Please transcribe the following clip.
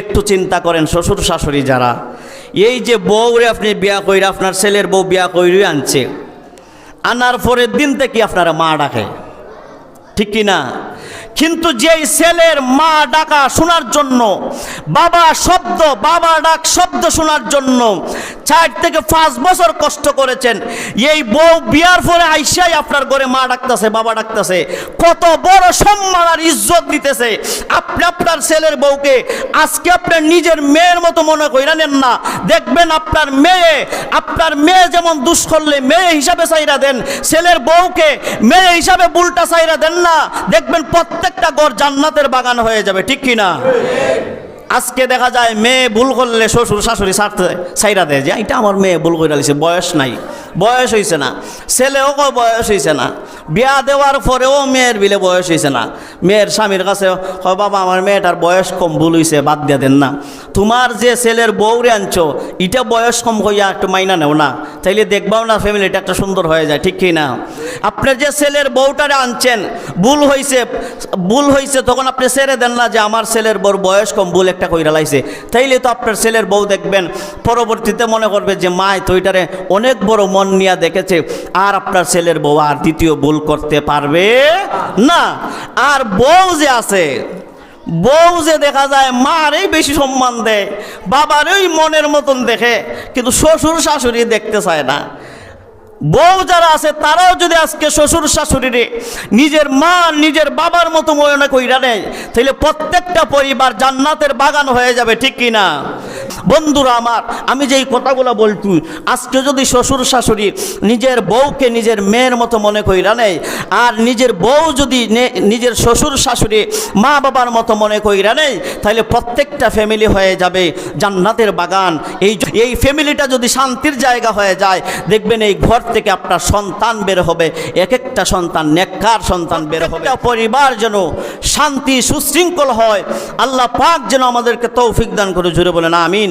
একটু চিন্তা করেন শ্বশুর শাশুড়ি যারা, এই যে বউরে আপনি বিয়া কইরা আপনার ছেলের বউ বিয়া কইরে আনছে, আনার পরের দিন থেকে আপনারা মা ডাকে। ঠিক কি না? কিন্তু যেই ছেলের মা ডাকা শোনার জন্য, বাবা শব্দ, বাবা ডাক শব্দ শোনার জন্য চার থেকে পাঁচ বছর কষ্ট করেছেন। এই বউ বিয়ার পরে আইসাই আপনার ঘরে মা ডাকতেছে, বাবা ডাকতেছে। কত বড় সম্মান আর ইজ্জত দিতেছে। আপনি আপনার ছেলের বউকে আজকে আপনার নিজের মেয়ের মতো মনে কইরা নেন না। দেখবেন আপনার মেয়ে আপনার মেয়ে যেমন দুষ করলে মেয়ে হিসাবে চাইরা দেন, ছেলের বউকে মেয়ে হিসাবে বুলটা চাইরা দেন না। দেখবেন প্রত্যেকটা ঘর জান্নাতের বাগান হয়ে যাবে, ঠিক কি না আজকে দেখা যায় মেয়ে ভুল করলে শ্বশুর শাশুড়ি ছাড়তে ছাইরা দেয় যে এটা আমার মেয়ে ভুল করে দিছে, বয়স নাই। বয়স হয়েছে না। ছেলেও কয় বয়স হয়েছে না। বিয়া দেওয়ার পরেও মেয়ের বিলে বয়স হয়েছে না। মেয়ের স্বামীর কাছে কয়, বাবা, আমার মেয়েটার বয়স কম, ভুল হয়েছে বাদ দিয়ে দেন না। তোমার যে ছেলের বউরে আনছো এটা বয়স কম হইয়া একটু মাইনা নেও না। তাইলে দেখবাও না ফ্যামিলিটা একটা সুন্দর হয়ে যায়, ঠিক কি না আপনার যে ছেলের বউটারে আনছেন, ভুল হয়েছে ভুল হয়েছে তখন আপনি ছেড়ে দেন না যে আমার ছেলের বউর বয়স কম, ভুল একটা কইরা লাইছে। তাইলে তো আপনার ছেলের বউ দেখবেন, পরবর্তীতে মনে করবে যে মায় তো ওইটারে অনেক বড় মন নিয়ে দেখেছে, আর আপনার ছেলের বউ আর দ্বিতীয় ভুল করতে পারবে না। আর বউ যে আছে, বউ যে দেখা যায়, মারই বেশি সম্মান দেয়, বাবারই মনের মতন দেখে, কিন্তু শ্বশুর শাশুড়ি দেখতে চায় না। বউ যারা আছে, তারাও যদি আজকে শ্বশুর শাশুড়িরে নিজের মা নিজের বাবার মতো মনে কইরা নেয় তাহলে প্রত্যেকটা পরিবার জান্নাতের বাগান হয়ে যাবে, ঠিক কি না বন্ধুরা আমার, আমি যেই কথাগুলো বলছি, আজকে যদি শ্বশুর শাশুড়ি নিজের বউকে নিজের মেয়ের মতো মনে কইরা নেয়, আর নিজের বউ যদি নিজের শ্বশুর শাশুড়ি মা বাবার মতো মনে কইরা নেয়, তাহলে প্রত্যেকটা ফ্যামিলি হয়ে যাবে জান্নাতের বাগান। এই এই ফ্যামিলিটা যদি শান্তির জায়গা হয়ে যায়, দেখবেন এই ঘর থেকে আপনার সন্তান বের হবে এক একটা সন্তান, নেককার সন্তান বের হবে। পরিবার যেন শান্তি সুশৃঙ্খল হয়, আল্লাহ পাক যেন আমাদেরকে তৌফিক দান করে জুড়ে বলেন, আমিন।